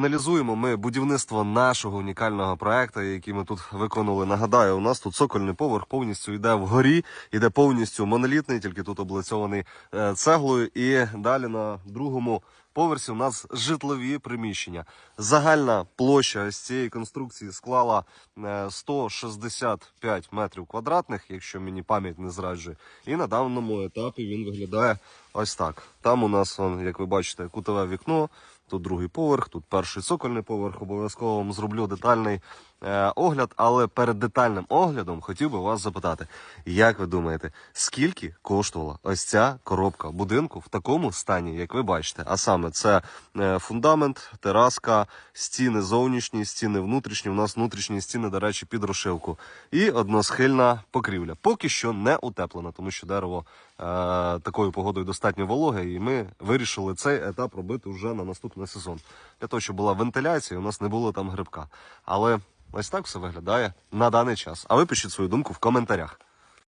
Аналізуємо ми будівництво нашого унікального проекту, який ми тут виконали. Нагадаю, у нас тут цокольний поверх повністю йде вгорі, йде повністю монолітний, тільки тут облицьований е, цеглою. І далі на другому поверсі у нас житлові приміщення. Загальна площа ось цієї конструкції склала е, 165 метрів квадратних, якщо мені пам'ять не зраджує. І на даному етапі він виглядає ось так. Там у нас, як ви бачите, кутове вікно. Тут другий поверх, тут перший цокольний поверх. Обов'язково вам зроблю детальний е, огляд. Але перед детальним оглядом хотів би вас запитати, як ви думаєте, скільки коштувала ось ця коробка будинку в такому стані, як ви бачите? А саме це е, фундамент, тераска, стіни зовнішні, стіни внутрішні. У нас внутрішні стіни, до речі, під розшивку. І односхильна покрівля. Поки що не утеплена, тому що дерево е, такою погодою достатньо вологе, і ми вирішили цей етап робити вже на наступний сезон. Для того, щоб була вентиляція, у нас не було там грибка. Але ось так все виглядає на даний час. А ви пишіть свою думку в коментарях.